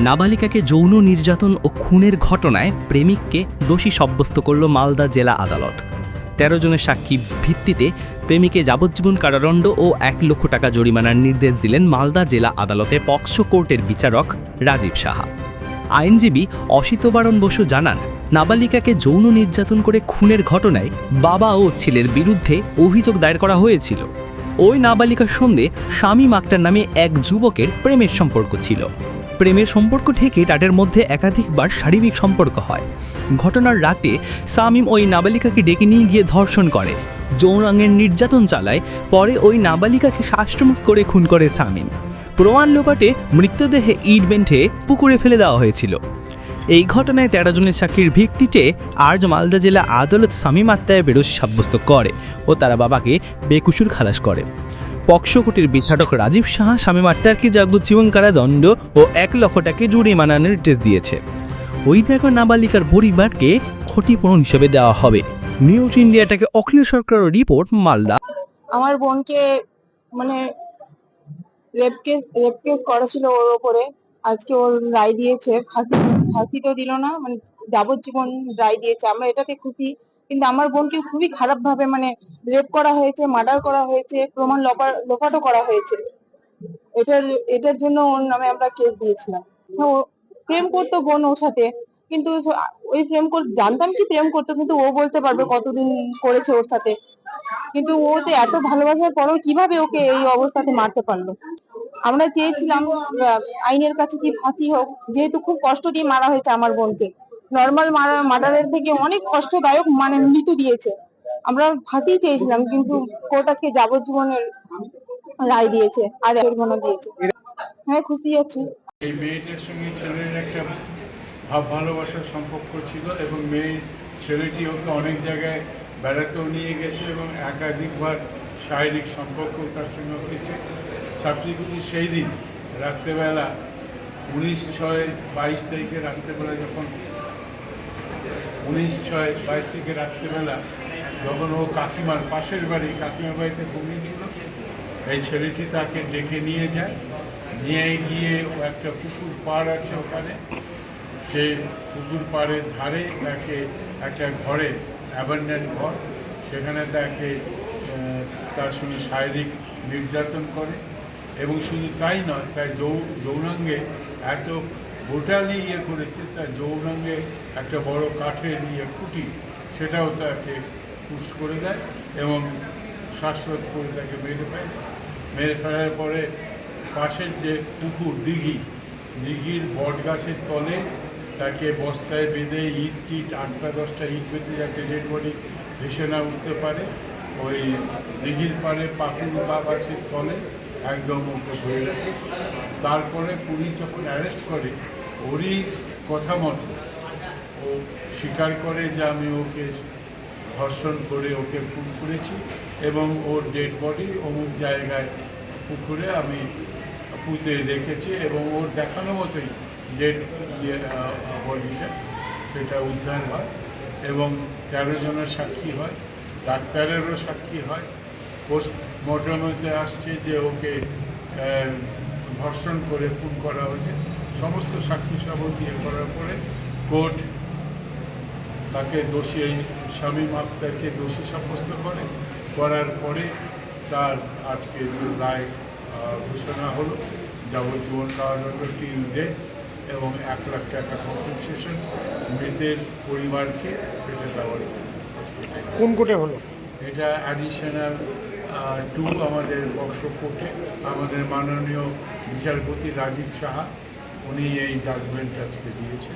নাবালিকাকে যৌন নির্যাতন ও খুনের ঘটনায় প্রেমিককে দোষী সাব্যস্ত করল মালদা জেলা আদালত। তেরো জনের সাক্ষী ভিত্তিতে প্রেমিকে যাবজ্জীবন কারাদণ্ড ও এক লক্ষ টাকা জরিমানার নির্দেশ দিলেন মালদা জেলা আদালতে পক্সো কোর্টের বিচারক রাজীব সাহা। আইনজীবী অসিতবারণ বসু জানান, নাবালিকাকে যৌন নির্যাতন করে খুনের ঘটনায় বাবা ও ছেলের বিরুদ্ধে অভিযোগ দায়ের করা হয়েছিল। ওই নাবালিকার সঙ্গে স্বামী আক্তার নামে এক যুবকের প্রেমের সম্পর্ক ছিল। প্রেমের সম্পর্ক থেকে তাদের মধ্যে একাধিকবার শারীরিক সম্পর্ক হয়। ঘটনার রাতে সামিম ওই নাবালিকাকে ডেকে নিয়ে গিয়ে ধর্ষণ করে। যৌনাঙ্গের নির্যাতন চালায়, পরে ওই নাবালিকাকে শ্বাসটমস করে খুন করে সামিম প্রমাণ লোপাটে মৃতদেহে ইট বেঁধে পুকুরে ফেলে দেওয়া হয়েছিল। এই ঘটনায় তেরো জনের সাক্ষীর ভিত্তিতে আর্য মালদা জেলা আদালত স্বামী মাত্রায় বেরোসি সাব্যস্ত করে ও তারা বাবাকে বেকুসুর খালাস করে। পক্ষকোটির বিচারক রাজীব সাহা, স্বামী মাত্রারকে যাবজ্জীবন কারাদণ্ড ও এক লক্ষ টাকা জরিমানার নির্দেশ দিয়েছে। ওই দেখো নাবালিকার পরিবারকে ক্ষতিপূরণ হিসেবে দেওয়া হবে। নিউজ ইন্ডিয়াটাকে অখিল সরকারের রিপোর্ট মালদা। আমার বোনকে মানে রেপ কেস রেপ কেস করা ছিল ওর ওপরে। আজকে ওর রায় দিয়েছে। ফাঁসি ফাঁসি তো দিল না মানে যাবজ্জীবন রায় দিয়েছে। আমরা এটাতে খুশি কিন্তু আমার বোনকে খুবই খারাপ ভাবে মানে রেপ করা হয়েছে মার্ডার করা হয়েছে, প্রমাণ লোপা- লোপাটও করা হয়েছে। এটার এটার জন্য ওর নামে আমরা কেস দিয়েছিলাম। ও প্রেম করতো বোন ওর সাথে, কিন্তু ওই প্রেম জানতাম কি প্রেম করতো, কিন্তু ও বলতে পারবে কতদিন করেছে ওর সাথে। কিন্তু ও তো এত ভালোবাসার পরেও কীভাবে ওকে এই অবস্থাতে মারতে পারল? আমরা চেয়েছিলাম আইনের কাছে কি ফাঁসি হোক, যেহেতু খুব কষ্ট দিয়ে মারা হয়েছে আমার বোনকে। নর্মাল মার্ডারের থেকে অনেক কষ্টদায়ক মানে মৃত্যু দিয়েছে। আমরা ফাঁসি চেয়েছিলাম, কিন্তু কোর্ট আজকে যাবজ্জীবনের রায় দিয়েছে, আর জরিমানা দিয়েছে। হ্যাঁ খুশি আছি। এই মেয়েটার সঙ্গে ছেলের একটা ভাব ভালোবাসার সম্পর্ক ছিল এবং মেয়ে ছেলেটি ওকে অনেক জায়গায় বেড়াতেও নিয়ে গেছে এবং একাধিকবার শারীরিক সম্পর্ক তার সঙ্গে হয়েছে। সাবসিকুটলি সেই দিন, রাত্রেবেলা উনিশ ছয় বাইশ তারিখে রাত্রেবেলা যখন উনিশ ছয় বাইশ থেকে রাত্রিবেলা যখন ও কাকিমার পাশের বাড়ি কাকিমার বাড়িতে ঘুমিয়েছিল। এই ছেলেটি তাকে ডেকে নিয়ে যায়। নিয়ে গিয়ে ও একটা পুকুর পাড় আছে ওখানে। সেই পুকুর পাড়ের ধারে তাকে একটা ঘরে অ্যাবান্ডেন্ট ঘর। সেখানে তাকে তার সঙ্গে শারীরিক নির্যাতন করে। এবং শুধু তাই নয় তাই যৌ, যৌনাঙ্গে এত ব্রুটালি ইয়ে করেছে, তার যৌনাঙ্গে একটা বড় কাঠের ইয়ে খুঁটি, সেটাও তাকে পুশ করে দেয় এবং শ্বাসরোধ করে তাকে মেরে ফেলে। মেরে ফেলার পরে পাশের যে পুকুর, দিঘি, দিঘির বট গাছের তলে তাকে বস্তায় বেঁধে ইট টিট, আটটা দশটা ইট বেঁধে যাতে ডেড বডি ভেসে না উঠতে পারে। ওই দিঘির পাড়ে পাকুর বা গাছের তলে একদম ওকে ধরে রাখে তারপরে পুলিশ যখন অ্যারেস্ট করে, ওরই কথা মতো ও স্বীকার করে যে আমি ওকে ধর্ষণ করে ওকে খুন করেছি এবং ওর ডেড বডি অমুক জায়গায় পুকুরে আমি পুঁতে রেখেছি এবং ওর দেখানো মতোই ডেড ইয়ে বডিটা, সেটা উদ্ধার হয় এবং তেরো জনের সাক্ষী হয়, ডাক্তারেরও সাক্ষী হয়। পোস্টমর্টমেতে আসছে যে ওকে ধর্ষণ করে খুন করা হয়েছে। সমস্ত সাক্ষী সাবল দিয়ে করার পরে কোর্ট তাকে দোষী এই শামীম আক্তারকে দোষী সাব্যস্ত করে। করার পরে তার আজকে রায় ঘোষণা হলো যাবজ্জীবন কারাদণ্ড টিল ডে এবং এক লাখ টাকা কম্পেনসেশন মৃতের পরিবারকে পেটে দেওয়ার। কোন কোটে হলো? এটা অ্যাডিশনাল টু আমাদের বক্স কোর্টে আমাদের মাননীয় বিচারপতি রাজীব সাহা উনি এই জাজমেন্ট আজকে দিয়েছেন।